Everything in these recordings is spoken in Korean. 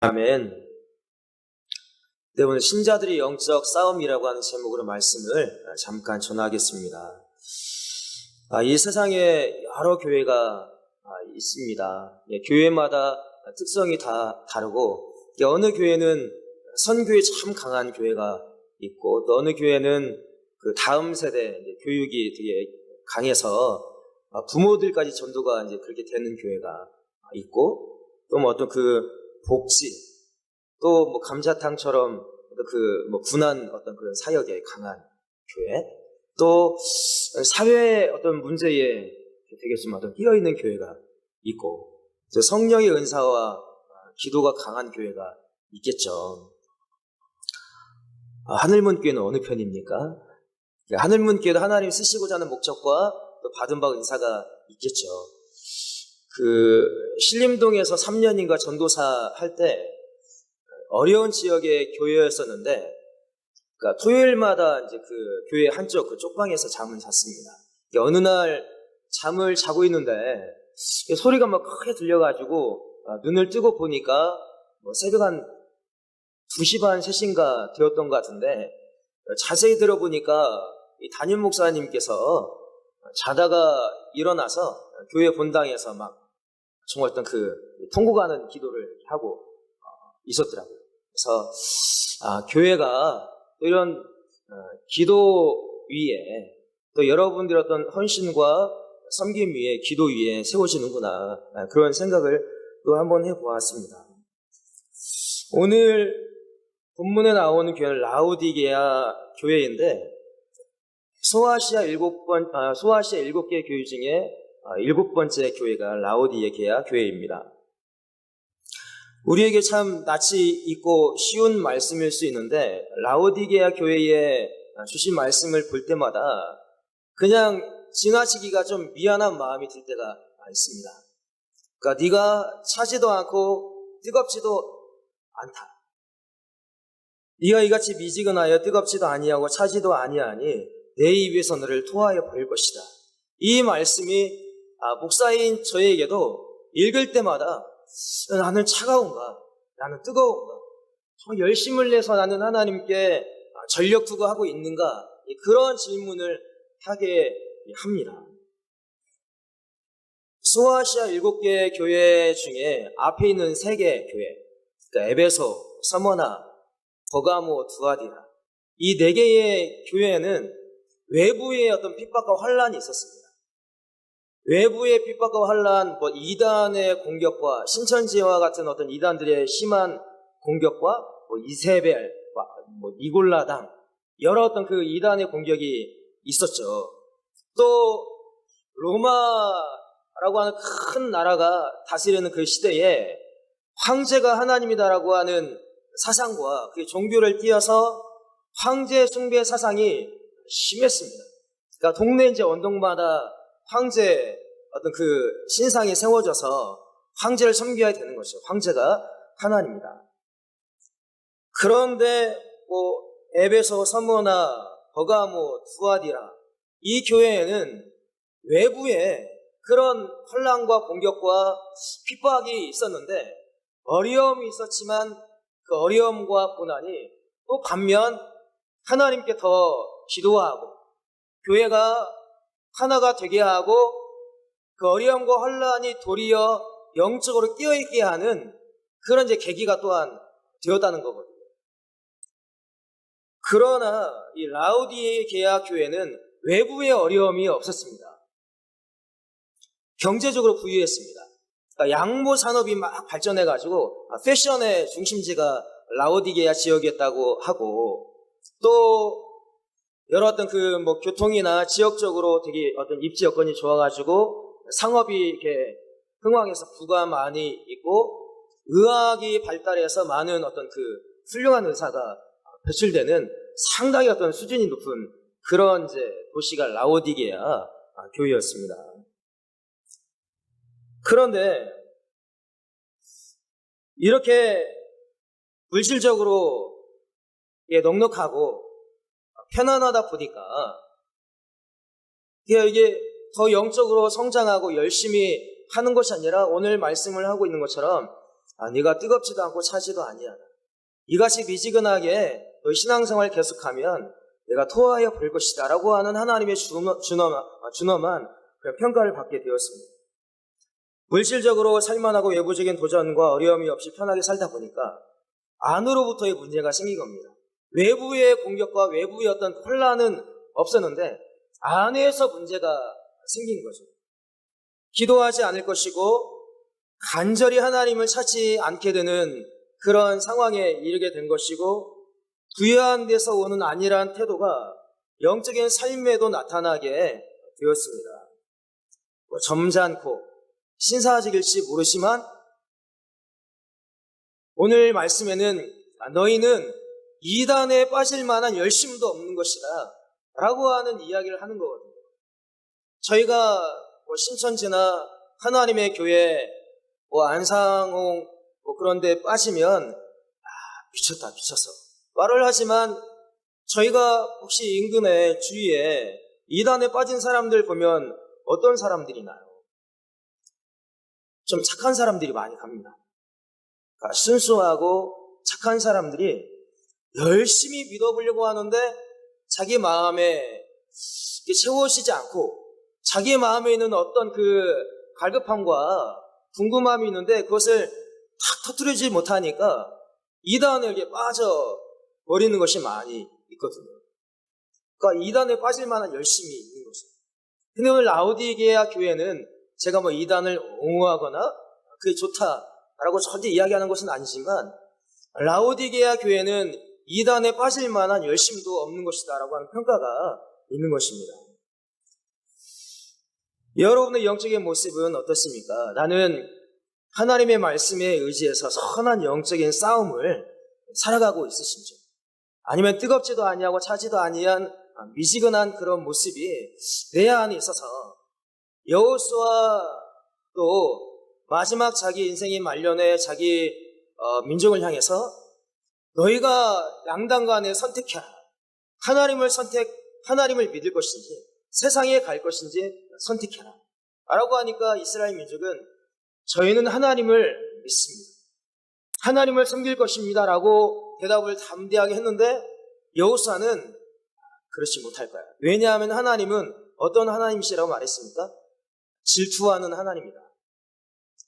아멘. 네, 오늘 신자들의 영적 싸움이라고 하는 제목으로 말씀을 잠깐 전하겠습니다. 아, 이 세상에 여러 교회가 아, 있습니다. 예, 교회마다 특성이 다 다르고 예, 어느 교회는 선교에 참 강한 교회가 있고 또 어느 교회는 그 다음 세대 교육이 되게 강해서 아, 부모들까지 전도가 이제 그렇게 되는 교회가 있고 또 뭐 어떤 그 복지 또 뭐 감자탕처럼 그 뭐 군한 어떤 그런 사역에 강한 교회 또 사회의 어떤 문제에 되게 좀 어떤 끼어 있는 교회가 있고 또 성령의 은사와 기도가 강한 교회가 있겠죠. 아, 하늘문 교회는 어느 편입니까? 하늘문 교회도 하나님 쓰시고자 하는 목적과 또 받은 바 은사가 있겠죠. 그 신림동에서 3년인가 전도사 할 때 어려운 지역의 교회였었는데 그러니까 토요일마다 이제 그 교회 한쪽 그 쪽방에서 잠을 잤습니다. 어느 날 잠을 자고 있는데 소리가 막 크게 들려가지고 아, 눈을 뜨고 보니까 뭐 새벽 한 2시 반, 3시인가 되었던 것 같은데 자세히 들어보니까 이 담임 목사님께서 자다가 일어나서 교회 본당에서 막 정말 어떤 그 통곡하는 기도를 하고 있었더라고요. 그래서 아, 교회가 또 이런 어, 기도 위에 또 여러분들의 어떤 헌신과 섬김 위에 기도 위에 세워지는구나 아, 그런 생각을 또 한번 해보았습니다. 오늘 본문에 나오는 교회는 라우디게아 교회인데 소아시아 일곱 번 아, 소아시아 일곱 개 교회 중에 아, 일곱 번째 교회가 라우디게아 교회입니다. 우리에게 참 낯이 있고 쉬운 말씀일 수 있는데 라우디게아 교회에 주신 말씀을 볼 때마다 그냥 지나치기가 좀 미안한 마음이 들 때가 있습니다. 그러니까 네가 차지도 않고 뜨겁지도 않다. 네가 이같이 미지근하여 뜨겁지도 아니하고 차지도 아니하니 내 입에서 너를 토하여 버릴 것이다. 이 말씀이 아, 목사인 저에게도 읽을 때마다 나는 차가운가? 나는 뜨거운가? 정말 열심을 내서 나는 하나님께 전력 투구하고 있는가? 그런 질문을 하게 합니다. 소아시아 일곱 개 교회 중에 앞에 있는 세 개 교회, 그러니까 에베소, 서머나, 버가모, 두아디라 이 네 개의 교회에는 외부의 어떤 핍박과 환란이 있었습니다. 외부의 핍박과 환란, 뭐 이단의 공격과 신천지와 같은 어떤 이단들의 심한 공격과 뭐 이세벨, 뭐 니골라당 여러 어떤 그 이단의 공격이 있었죠. 또 로마라고 하는 큰 나라가 다스리는 그 시대에 황제가 하나님이다라고 하는 사상과 그 종교를 띄어서 황제 숭배 사상이 심했습니다. 그러니까 동네 이제 언덕마다 황제 어떤 그 신상이 세워져서 황제를 섬겨야 되는 것이죠. 황제가 하나님이다. 그런데 뭐 에베소, 서모나, 버가모, 두아디라 이 교회에는 외부에 그런 혼란과 공격과 핍박이 있었는데 어려움이 있었지만 그 어려움과 고난이 또 반면 하나님께 더 기도하고 교회가 하나가 되게 하고 그 어려움과 혼란이 도리어 영적으로 끼어있게 하는 그런 이제 계기가 또한 되었다는 거거든요. 그러나 이 라우디의 계약 교회는 외부의 어려움이 없었습니다. 경제적으로 부유했습니다. 그러니까 양모 산업이 막 발전해가지고 패션의 중심지가 라우디게아 지역이었다고 하고 또 여러 어떤 그 뭐 교통이나 지역적으로 되게 어떤 입지 여건이 좋아가지고 상업이 이렇게 흥황해서 부가 많이 있고 의학이 발달해서 많은 어떤 그 훌륭한 의사가 배출되는 상당히 어떤 수준이 높은 그런 이제 도시가 라오디게아 교회였습니다. 그런데 이렇게 물질적으로 예, 넉넉하고 편안하다 보니까 이게 더 영적으로 성장하고 열심히 하는 것이 아니라 오늘 말씀을 하고 있는 것처럼 아, 네가 뜨겁지도 않고 차지도 아니하다. 이같이 미지근하게 너 신앙생활 계속하면 내가 토하여 볼 것이다. 라고 하는 하나님의 준엄, 준엄, 아, 준엄한 그런 평가를 받게 되었습니다. 물질적으로 살만하고 외부적인 도전과 어려움이 없이 편하게 살다 보니까 안으로부터의 문제가 생긴 겁니다. 외부의 공격과 외부의 어떤 혼란은 없었는데 안에서 문제가 생긴 거죠. 기도하지 않을 것이고 간절히 하나님을 찾지 않게 되는 그런 상황에 이르게 된 것이고 부유한 데서 오는 안일한 태도가 영적인 삶에도 나타나게 되었습니다. 뭐 점잖고 신사직일지 모르지만 오늘 말씀에는 너희는 이단에 빠질 만한 열심도 없는 것이다 라고 하는 이야기를 하는 거거든요. 저희가 뭐 신천지나 하나님의 교회 뭐 안상홍 뭐 그런 데 빠지면 아 미쳤다 미쳤어 말을 하지만 저희가 혹시 인근의 주위에 이단에 빠진 사람들 보면 어떤 사람들이나요? 좀 착한 사람들이 많이 갑니다. 그러니까 순수하고 착한 사람들이 열심히 믿어보려고 하는데 자기 마음에 채워지지 않고 자기 마음에 있는 어떤 그 갈급함과 궁금함이 있는데 그것을 탁 터뜨리지 못하니까 이단에 이렇게 빠져 버리는 것이 많이 있거든요. 그러니까 이단에 빠질 만한 열심이 있는 거죠. 근데 오늘 라우디게아 교회는 제가 뭐 이단을 옹호하거나 그게 좋다라고 절대 이야기하는 것은 아니지만 라우디게아 교회는 이단에 빠질 만한 열심도 없는 것이다라고 하는 평가가 있는 것입니다. 여러분의 영적인 모습은 어떻습니까? 나는 하나님의 말씀에 의지해서 선한 영적인 싸움을 살아가고 있으신지 아니면 뜨겁지도 아니하고 차지도 아니한 미지근한 그런 모습이 내 안에 있어서 여호수아 또 마지막 자기 인생이 말년에 자기 어, 민족을 향해서 너희가 양당 간에 선택해라. 하나님을 선택, 하나님을 믿을 것인지 세상에 갈 것인지 선택해라. 라고 하니까 이스라엘 민족은 저희는 하나님을 믿습니다. 하나님을 섬길 것입니다. 라고 대답을 담대하게 했는데 여호수아는 그렇지 못할 거야. 왜냐하면 하나님은 어떤 하나님이시라고 말했습니까? 질투하는 하나님이다.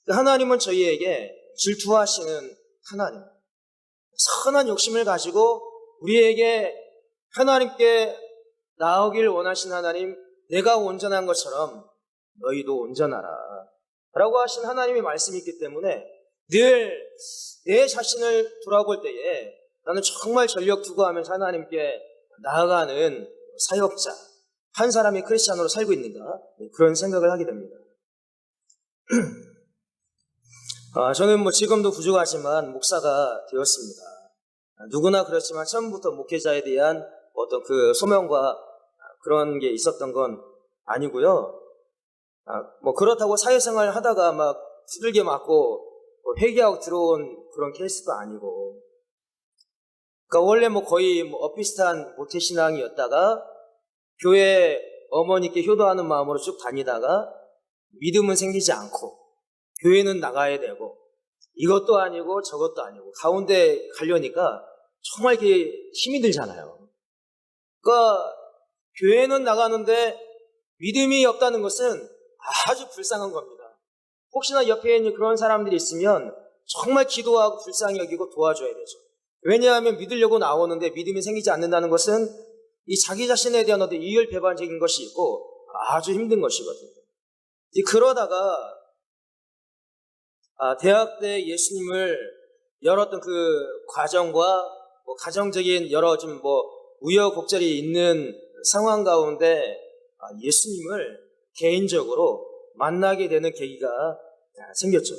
그 하나님은 저희에게 질투하시는 하나님. 선한 욕심을 가지고 우리에게 하나님께 나오길 원하신 하나님, 내가 온전한 것처럼 너희도 온전하라. 라고 하신 하나님의 말씀이 있기 때문에 늘 내 자신을 돌아볼 때에 나는 정말 전력 투구하면서 하나님께 나아가는 사역자, 한 사람이 크리스찬으로 살고 있는가? 그런 생각을 하게 됩니다. 아, 저는 뭐 지금도 부족하지만 목사가 되었습니다. 누구나 그렇지만 처음부터 목회자에 대한 어떤 그 소명과 그런 게 있었던 건 아니고요. 아, 뭐 그렇다고 사회생활 하다가 막 두들겨 맞고 뭐 회개하고 들어온 그런 케이스도 아니고. 그러니까 원래 뭐 거의 뭐 엇비슷한 모태 신앙이었다가 교회 어머니께 효도하는 마음으로 쭉 다니다가 믿음은 생기지 않고 교회는 나가야 되고 이것도 아니고 저것도 아니고 가운데 가려니까 정말 이게 힘이 들잖아요. 그러니까 교회는 나가는데 믿음이 없다는 것은 아주 불쌍한 겁니다. 혹시나 옆에 있는 그런 사람들이 있으면 정말 기도하고 불쌍히 여기고 도와줘야 되죠. 왜냐하면 믿으려고 나오는데 믿음이 생기지 않는다는 것은 이 자기 자신에 대한 어떤 이율배반적인 것이 있고 아주 힘든 것이거든요. 그러다가 아, 대학 때 예수님을 열었던 그 과정과 뭐 가정적인 여러 좀 뭐 우여곡절이 있는 상황 가운데 아, 예수님을 개인적으로 만나게 되는 계기가 생겼죠.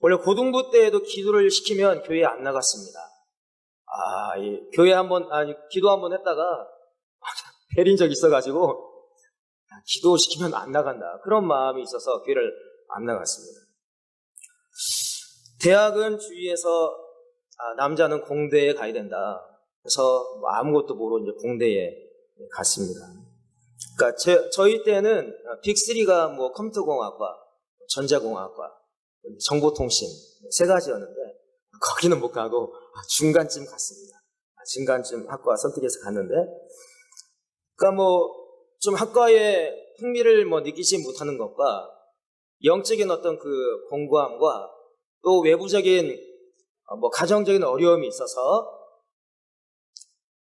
원래 고등부 때에도 기도를 시키면 교회에 안 나갔습니다. 아, 예. 교회 한 번, 아니, 기도 한 번 했다가, 베린 적 있어가지고, 아, 기도 시키면 안 나간다. 그런 마음이 있어서 교회를 안 나갔습니다. 대학은 주위에서, 아, 남자는 공대에 가야 된다. 그래서 뭐 아무것도 모르고 이제 공대에 갔습니다. 그러니까 제, 저희 때는 빅3가 뭐 컴퓨터공학과, 전자공학과, 정보통신 세 가지였는데 거기는 못 가고 중간쯤 갔습니다. 중간쯤 학과 선택해서 갔는데 그러니까 뭐 좀 학과에 흥미를 뭐 느끼지 못하는 것과 영적인 어떤 그 공고함과 또 외부적인 어, 뭐 가정적인 어려움이 있어서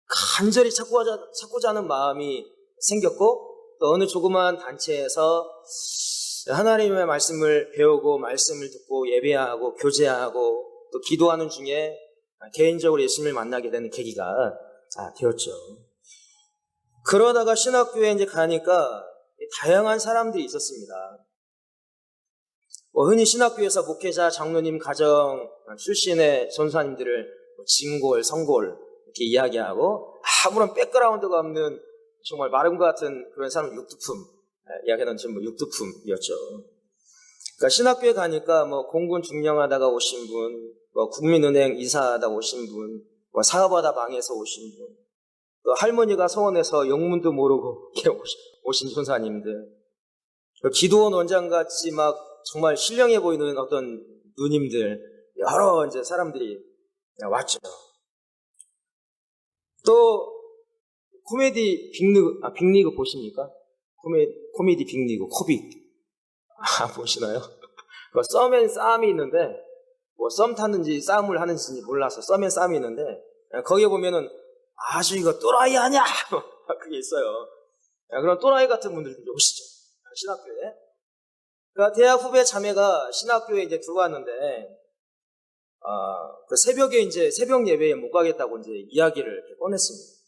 간절히 찾고자, 찾고자 하는 마음이 생겼고 또 어느 조그마한 단체에서 하나님의 말씀을 배우고 말씀을 듣고 예배하고 교제하고 또 기도하는 중에 개인적으로 예수님을 만나게 되는 계기가 자, 되었죠. 그러다가 신학교에 이제 가니까 다양한 사람들이 있었습니다. 뭐 흔히 신학교에서 목회자, 장로님, 가정 출신의 전사님들을 뭐 진골, 성골 이렇게 이야기하고 아무런 백그라운드가 없는 정말 것 같은 그런 사람 육두품 이야기하는 전부 육두품이었죠. 그러니까 신학교에 가니까 뭐 공군 중령하다가 오신 분, 뭐 국민은행 이사하다 오신 분, 뭐 사업하다 망해서 오신 분, 또 할머니가 서원에서 영문도 모르고 이렇게 오신 손사님들, 기도원 원장 같이 막 정말 신령해 보이는 어떤 누님들, 여러 이제 사람들이 왔죠. 또 코미디 빅리그, 아, 빅리그 보십니까? 코메, 코미디 빅리그, 코빅. 아, 보시나요? 그 썸앤 싸움이 있는데, 뭐 썸 타는지 싸움을 하는지 몰라서 썸앤 싸움이 있는데, 거기에 보면은 아주 이거 또라이 아니야! 그게 있어요. 그런 또라이 같은 분들이 오시죠. 신학교에. 그러니까 대학 후배 자매가 신학교에 이제 들어왔는데, 아, 그 새벽에 이제 새벽 예배에 못 가겠다고 이제 이야기를 꺼냈습니다.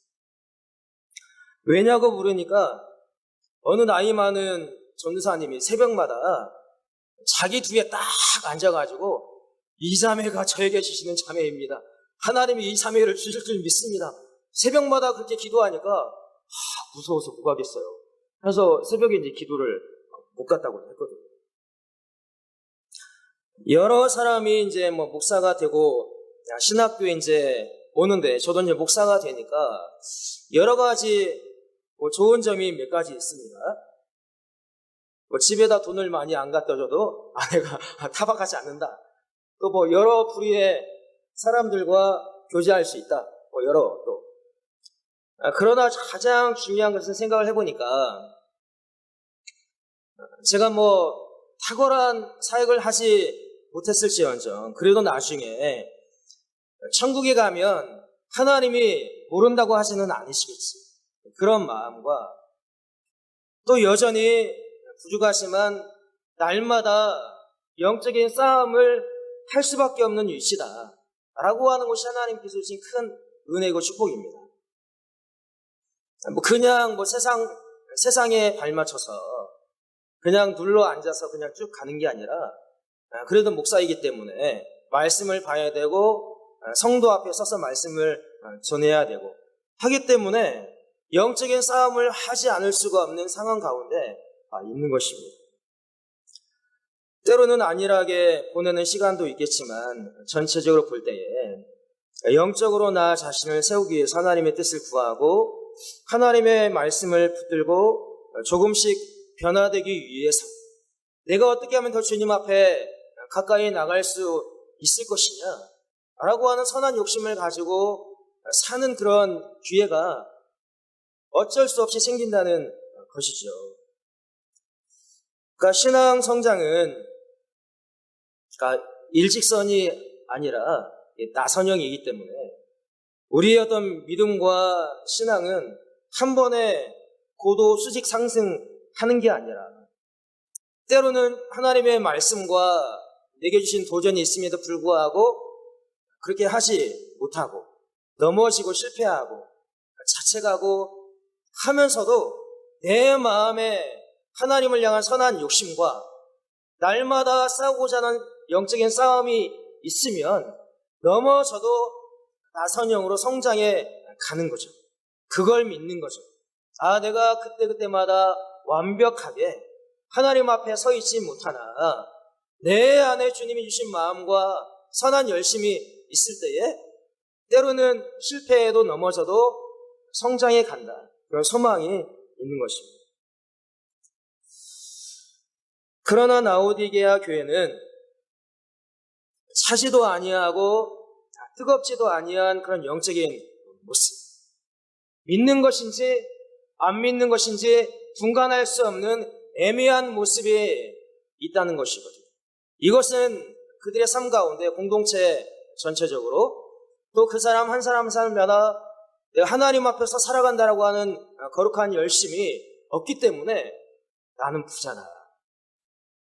왜냐고 물으니까 어느 나이 많은 전사님이 새벽마다 자기 뒤에 딱 앉아가지고 이 자매가 저에게 주시는 자매입니다. 하나님이 이 자매를 주실 줄 믿습니다. 새벽마다 그렇게 기도하니까 하, 무서워서 못 가겠어요. 그래서 새벽에 이제 기도를 못 갔다고 했거든요. 여러 사람이 이제 뭐 목사가 되고 신학교에 이제 오는데 저도 이제 목사가 되니까 여러 가지 뭐 좋은 점이 몇 가지 있습니다. 뭐 집에다 돈을 많이 안 갖다 줘도 아내가 타박하지 않는다. 또 뭐 여러 부류의 사람들과 교제할 수 있다. 뭐 여러 또. 아, 그러나 가장 중요한 것은 생각을 해보니까 제가 뭐 탁월한 사역을 하지 못했을지언정 그래도 나중에 천국에 가면 하나님이 모른다고 하지는 않으시겠지. 그런 마음과 또 여전히 부족하지만 날마다 영적인 싸움을 할 수밖에 없는 위치다. 라고 하는 것이 하나님께서 주신 큰 은혜고 축복입니다. 뭐 그냥 뭐 세상, 세상에 발맞춰서 그냥 눌러 앉아서 그냥 쭉 가는 게 아니라 그래도 목사이기 때문에 말씀을 봐야 되고 성도 앞에 서서 말씀을 전해야 되고 하기 때문에 영적인 싸움을 하지 않을 수가 없는 상황 가운데 있는 것입니다. 때로는 안일하게 보내는 시간도 있겠지만 전체적으로 볼 때에 영적으로 나 자신을 세우기 위해서 하나님의 뜻을 구하고 하나님의 말씀을 붙들고 조금씩 변화되기 위해서 내가 어떻게 하면 더 주님 앞에 가까이 나갈 수 있을 것이냐 라고 하는 선한 욕심을 가지고 사는 그런 기회가 어쩔 수 없이 생긴다는 것이죠. 그러니까 신앙 성장은 그러니까 일직선이 아니라 나선형이기 때문에 우리의 어떤 믿음과 신앙은 한 번에 고도 수직 상승하는 게 아니라 때로는 하나님의 말씀과 내게 주신 도전이 있음에도 불구하고 그렇게 하지 못하고 넘어지고 실패하고 자책하고 하면서도 내 마음에 하나님을 향한 선한 욕심과 날마다 싸우고자 하는 영적인 싸움이 있으면 넘어져도 나선형으로 성장해 가는 거죠. 그걸 믿는 거죠. 아, 내가 그때그때마다 완벽하게 하나님 앞에 서 있지 못하나 내 안에 주님이 주신 마음과 선한 열심이 있을 때에 때로는 실패에도 넘어져도 성장해 간다. 그런 소망이 있는 것입니다. 그러나 나오디게아 교회는 차지도 아니하고 뜨겁지도 아니한 그런 영적인 모습. 믿는 것인지 안 믿는 것인지 분간할 수 없는 애매한 모습이 있다는 것이거든요. 이것은 그들의 삶 가운데 공동체 전체적으로 또 그 사람 한 사람 한 사람마다 내가 하나님 앞에서 살아간다라고 하는 거룩한 열심이 없기 때문에 나는 부자다.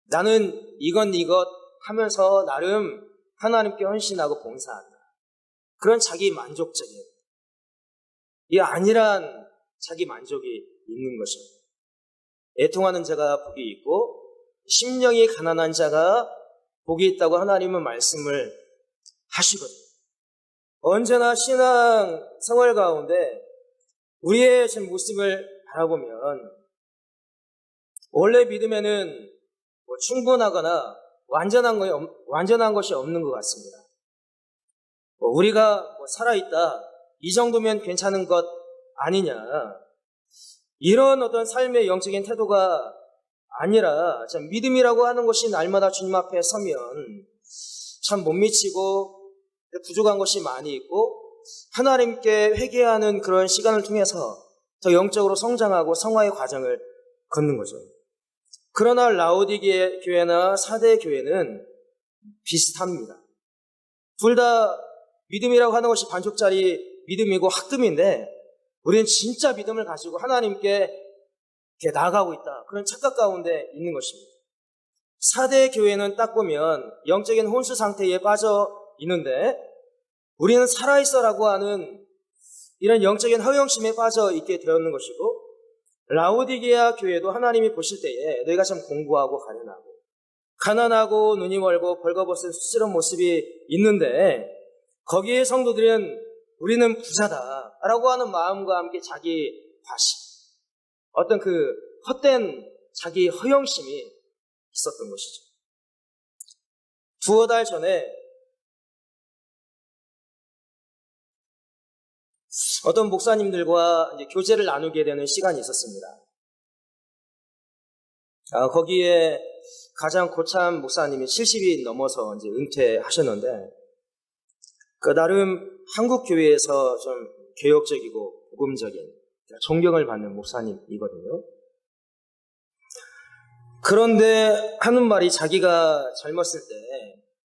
나는 이것 이것 하면서 나름 하나님께 헌신하고 봉사한다. 그런 자기 만족적인 이 아니란 자기 만족이 있는 것입니다. 애통하는 자가 복이 있고 심령이 가난한 자가 복이 있다고 하나님은 말씀을 하시거든요. 언제나 신앙 생활 가운데 우리의 지금 모습을 바라보면 원래 믿음에는 뭐 충분하거나 완전한 없- 완전한 것이 없는 것 같습니다. 뭐 우리가 뭐 살아있다 이 정도면 괜찮은 것 아니냐 이런 어떤 삶의 영적인 태도가 아니라 참 믿음이라고 하는 것이 날마다 주님 앞에 서면 참 못 미치고 부족한 것이 많이 있고 하나님께 회개하는 그런 시간을 통해서 더 영적으로 성장하고 성화의 과정을 걷는 거죠. 그러나 라오디게 교회나 사대 교회는 비슷합니다. 둘 다 믿음이라고 하는 것이 반쪽짜리 믿음이고 학금인데 우리는 진짜 믿음을 가지고 하나님께 이렇게 나아가고 있다. 그런 착각 가운데 있는 것입니다. 사대 교회는 딱 보면 영적인 혼수 상태에 빠져 있는데 우리는 살아있어라고 하는 이런 영적인 허영심에 빠져 있게 되었는 것이고 라오디게아 교회도 하나님이 보실 때에 너희가 참 공부하고 가련하고 가난하고 눈이 멀고 벌거벗은 수스러운 모습이 있는데 거기에 성도들은 우리는 부자다라고 하는 마음과 함께 자기 과시 어떤 그 헛된 자기 허영심이 있었던 것이죠. 두어 달 전에 어떤 목사님들과 교제를 나누게 되는 시간이 있었습니다. 아, 거기에 가장 고참 목사님이 70이 넘어서 이제 은퇴하셨는데, 그 나름 한국 교회에서 좀 개혁적이고 복음적인 존경을 받는 목사님이거든요. 그런데 하는 말이 자기가 젊었을 때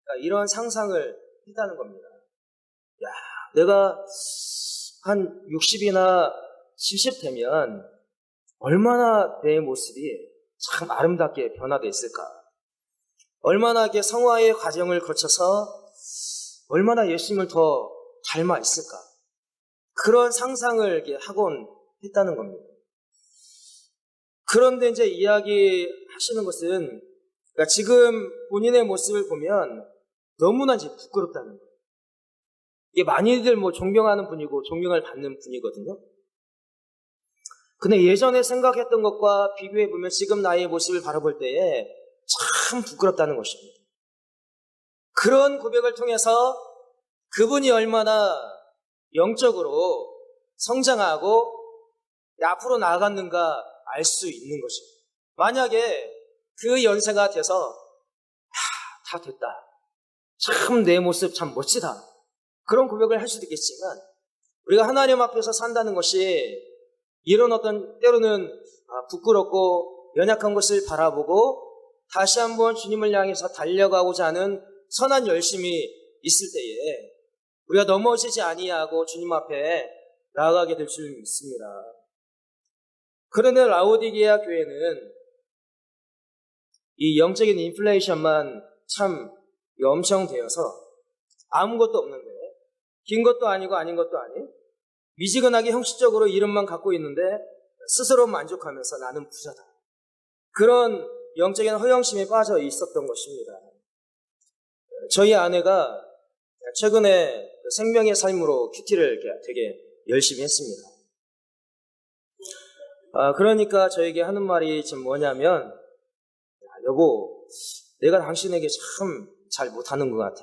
그러니까 이런 상상을 했다는 겁니다. 야, 내가 한 60이나 70 되면 얼마나 내 모습이 참 아름답게 변화되어 있을까? 얼마나 성화의 과정을 거쳐서 얼마나 예수님을 더 닮아 있을까? 그런 상상을 하곤 했다는 겁니다. 그런데 이제 이야기 하시는 것은 그러니까 지금 본인의 모습을 보면 너무나 이제 부끄럽다는 거예요. 이게 많이들 뭐 존경하는 분이고 존경을 받는 분이거든요. 근데 예전에 생각했던 것과 비교해 보면 지금 나의 모습을 바라볼 때에 참 부끄럽다는 것입니다. 그런 고백을 통해서 그분이 얼마나 영적으로 성장하고 앞으로 나아갔는가 알 수 있는 것입니다. 만약에 그 연세가 돼서 하, 다 됐다. 참 내 모습 참 멋지다. 그런 고백을 할 수도 있겠지만 우리가 하나님 앞에서 산다는 것이 이런 어떤 때로는 아, 부끄럽고 연약한 것을 바라보고 다시 한번 주님을 향해서 달려가고자 하는 선한 열심이 있을 때에 우리가 넘어지지 아니하고 주님 앞에 나아가게 될 줄 믿습니다. 그런데 라오디게아 교회는 이 영적인 인플레이션만 참 엄청되어서 아무것도 없는데 긴 것도 아니고 아닌 것도 아닌 미지근하게 형식적으로 이름만 갖고 있는데 스스로 만족하면서 나는 부자다. 그런 영적인 허영심에 빠져 있었던 것입니다. 저희 아내가 최근에 생명의 삶으로 큐티를 되게 열심히 했습니다. 아, 그러니까 저에게 하는 말이 지금 뭐냐면, 야, 여보, 내가 당신에게 참 잘 못하는 것 같아.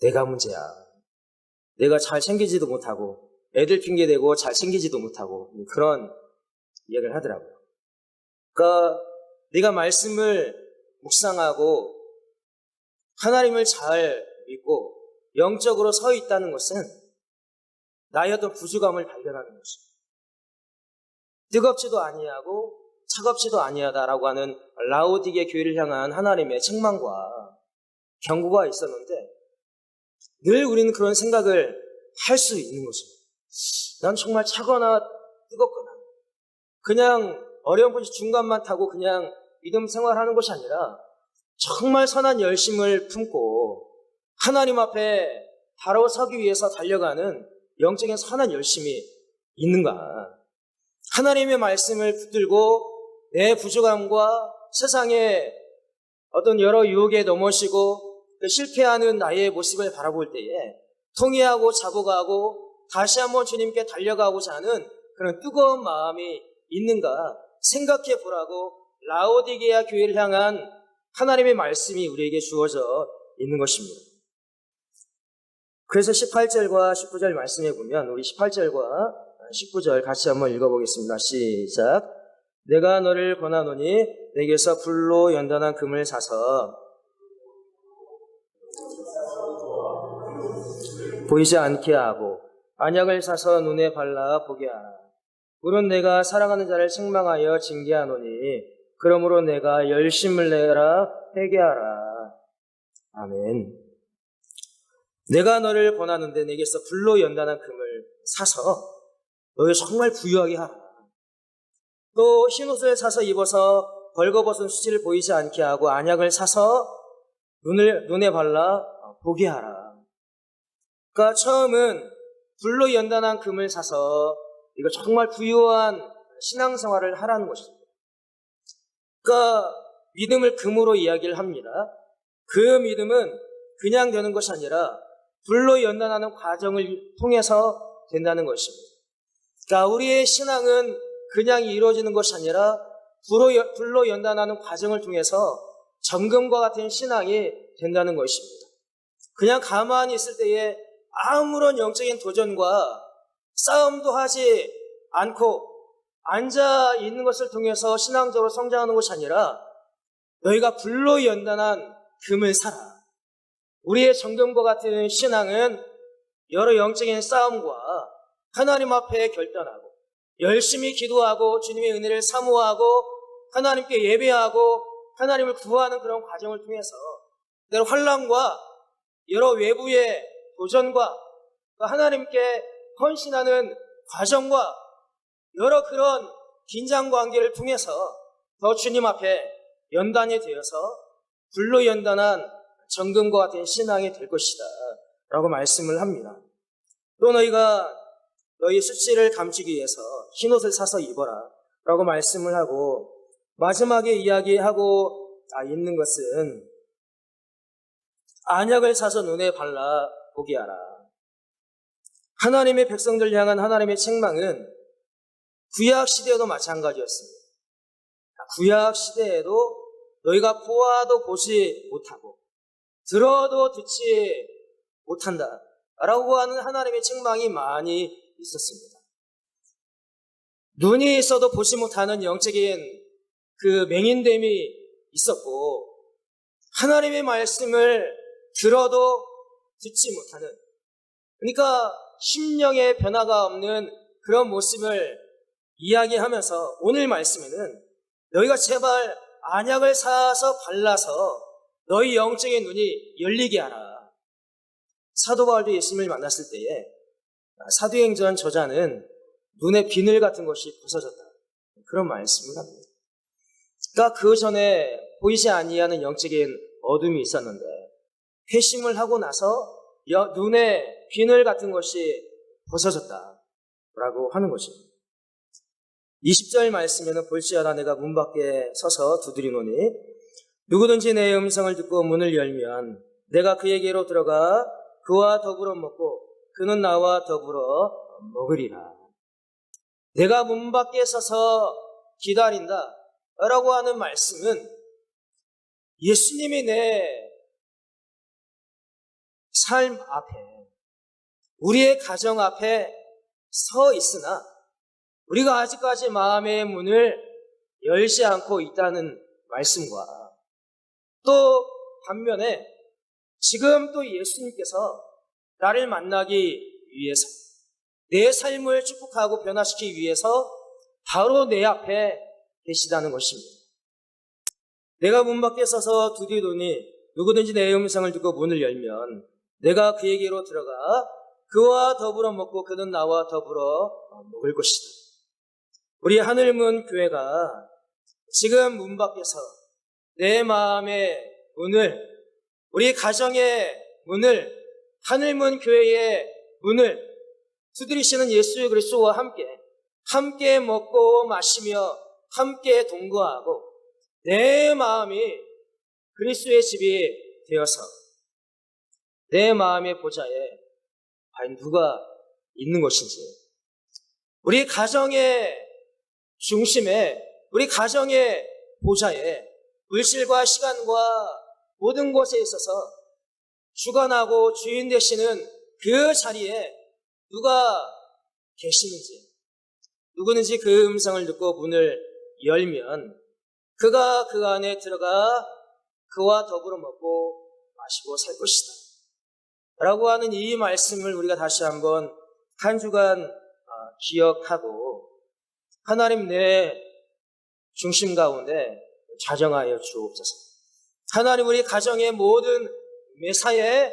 내가 문제야. 내가 잘 챙기지도 못하고, 애들 핑계대고 잘 챙기지도 못하고, 그런 이야기를 하더라고요. 그러니까, 내가 말씀을 묵상하고, 하나님을 잘 믿고 영적으로 서 있다는 것은 나의 어떤 부족함을 발견하는 것입니다. 뜨겁지도 아니하고 차갑지도 아니하다라고 하는 라오디게 교회를 향한 하나님의 책망과 경고가 있었는데 늘 우리는 그런 생각을 할 수 있는 것입니다. 난 정말 차거나 뜨겁거나 그냥 어려운 분이 중간만 타고 그냥 믿음 생활하는 것이 아니라 정말 선한 열심을 품고 하나님 앞에 바로 서기 위해서 달려가는 영적인 선한 열심이 있는가? 하나님의 말씀을 붙들고 내 부족함과 세상의 어떤 여러 유혹에 넘어지고 그 실패하는 나의 모습을 바라볼 때에 통회하고 자복하고 다시 한번 주님께 달려가고자 하는 그런 뜨거운 마음이 있는가 생각해 보라고 라오디게아 교회를 향한 하나님의 말씀이 우리에게 주어져 있는 것입니다. 그래서 18절과 19절 말씀해 보면 우리 18절과 19절 같이 한번 읽어보겠습니다. 시작. 내가 너를 권하노니 내게서 불로 연단한 금을 사서 보이지 않게 하고 안약을 사서 눈에 발라 보게 하라. 물은 내가 사랑하는 자를 책망하여 징계하노니 그러므로 내가 열심을 내라 회개하라. 아멘. 내가 너를 권하는데 내게서 불로 연단한 금을 사서 너희 정말 부유하게 하라. 또 흰옷을 사서 입어서 벌거벗은 수지를 보이지 않게 하고 안약을 사서 눈을 눈에 발라 보게 하라. 그러니까 처음은 불로 연단한 금을 사서 이거 정말 부유한 신앙생활을 하라는 것입니다. 그러니까 믿음을 금으로 이야기를 합니다. 그 믿음은 그냥 되는 것이 아니라 불로 연단하는 과정을 통해서 된다는 것입니다. 그러니까 우리의 신앙은 그냥 이루어지는 것이 아니라 불로, 불로 연단하는 과정을 통해서 점검과 같은 신앙이 된다는 것입니다. 그냥 가만히 있을 때에 아무런 영적인 도전과 싸움도 하지 않고 앉아 있는 것을 통해서 신앙적으로 성장하는 것이 아니라 너희가 불로 연단한 금을 사라. 우리의 정금과 같은 신앙은 여러 영적인 싸움과 하나님 앞에 결단하고 열심히 기도하고 주님의 은혜를 사모하고 하나님께 예배하고 하나님을 구하는 그런 과정을 통해서 때로 환란과 여러 외부의 도전과 하나님께 헌신하는 과정과 여러 그런 긴장 관계를 통해서 더 주님 앞에 연단이 되어서 불로 연단한 정금과 같은 신앙이 될 것이다. 라고 말씀을 합니다. 또 너희가 너희 수치를 감추기 위해서 흰옷을 사서 입어라. 라고 말씀을 하고 마지막에 이야기하고 있는 것은 안약을 사서 눈에 발라 보게 하라. 하나님의 백성들 향한 하나님의 책망은 구약 시대에도 마찬가지였습니다. 구약 시대에도 너희가 보아도 보지 못하고 들어도 듣지 못한다. 라고 하는 하나님의 책망이 많이 있었습니다. 눈이 있어도 보지 못하는 영적인 그 맹인됨이 있었고 하나님의 말씀을 들어도 듣지 못하는 그러니까 심령의 변화가 없는 그런 모습을 이야기하면서 오늘 말씀에는 너희가 제발 안약을 사서 발라서 너희 영적인 눈이 열리게 하라. 사도 바울도 예수님을 만났을 때에 사도행전 저자는 눈에 비늘 같은 것이 부서졌다. 그런 말씀을 합니다. 그러니까 그 전에 보이지 아니하는 영적인 어둠이 있었는데 회심을 하고 나서 눈에 비늘 같은 것이 벗어졌다라고 하는 것입니다. 20절 말씀에는 볼지어다 내가 문 밖에 서서 두드리노니 누구든지 내 음성을 듣고 문을 열면 내가 그에게로 들어가 그와 더불어 먹고 그는 나와 더불어 먹으리라. 내가 문 밖에 서서 기다린다 라고 하는 말씀은 예수님이 내 삶 앞에 우리의 가정 앞에 서 있으나 우리가 아직까지 마음의 문을 열지 않고 있다는 말씀과 또 반면에 지금 또 예수님께서 나를 만나기 위해서 내 삶을 축복하고 변화시키기 위해서 바로 내 앞에 계시다는 것입니다. 내가 문 밖에 서서 두드리더니 누구든지 내 음성을 듣고 문을 열면 내가 그에게로 들어가 그와 더불어 먹고 그는 나와 더불어 먹을 것이다. 우리 하늘문 교회가 지금 문 밖에서 내 마음의 문을 우리 가정의 문을 하늘문 교회의 문을 두드리시는 예수 그리스도와 함께 함께 먹고 마시며 함께 동거하고 내 마음이 그리스도의 집이 되어서 내 마음의 보좌에 과연 누가 있는 것인지 우리 가정의 중심에 우리 가정의 보좌에 물질과 시간과 모든 것에 있어서 주관하고 주인 되시는 그 자리에 누가 계시는지 누구든지 그 음성을 듣고 문을 열면 그가 그 안에 들어가 그와 더불어 먹고 마시고 살 것이다. 라고 하는 이 말씀을 우리가 다시 한번 한 주간 아, 기억하고 하나님 내 중심 가운데 자정하여 주옵소서. 하나님 우리 가정의 모든 매사에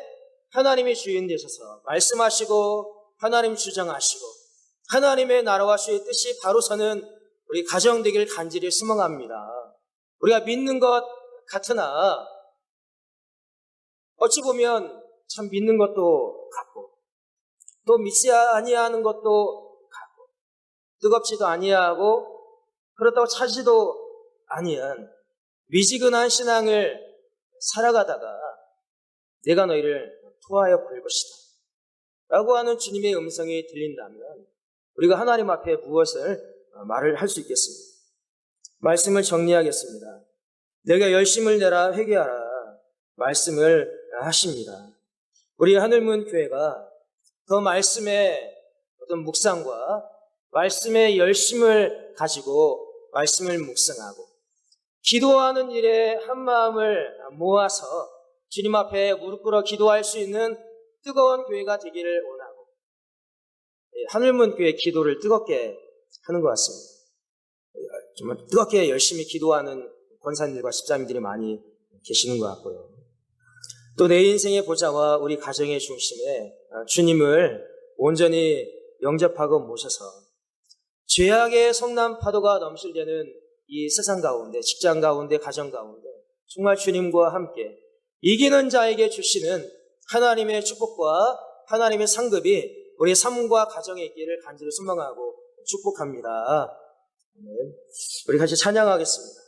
하나님이 주인 되셔서 말씀하시고 하나님 주장하시고 하나님의 나라와 주의 뜻이 바로 서는 우리 가정 되길 간절히 소망합니다. 우리가 믿는 것 같으나 어찌 보면 참 믿는 것도 같고 또 믿지 아니하는 것도 같고 뜨겁지도 아니하고 그렇다고 차지도 아니한 미지근한 신앙을 살아가다가 내가 너희를 토하여 볼 것이다. 라고 하는 주님의 음성이 들린다면 우리가 하나님 앞에 무엇을 말을 할 수 있겠습니까? 말씀을 정리하겠습니다. 내가 열심을 내라 회개하라 말씀을 하십니다. 우리 하늘문 교회가 그 말씀의 어떤 묵상과 말씀의 열심을 가지고 말씀을 묵상하고 기도하는 일에 한 마음을 모아서 주님 앞에 무릎 꿇어 기도할 수 있는 뜨거운 교회가 되기를 원하고 예, 하늘문 교회 기도를 뜨겁게 하는 것 같습니다. 정말 뜨겁게 열심히 기도하는 권사님들과 집사님들이 많이 계시는 것 같고요. 또 내 인생의 보좌와 우리 가정의 중심에 주님을 온전히 영접하고 모셔서 죄악의 성남 파도가 넘실대는 이 세상 가운데, 직장 가운데, 가정 가운데 정말 주님과 함께 이기는 자에게 주시는 하나님의 축복과 하나님의 상급이 우리 삶과 가정에 있기를 간절히 소망하고 축복합니다. 우리 같이 찬양하겠습니다.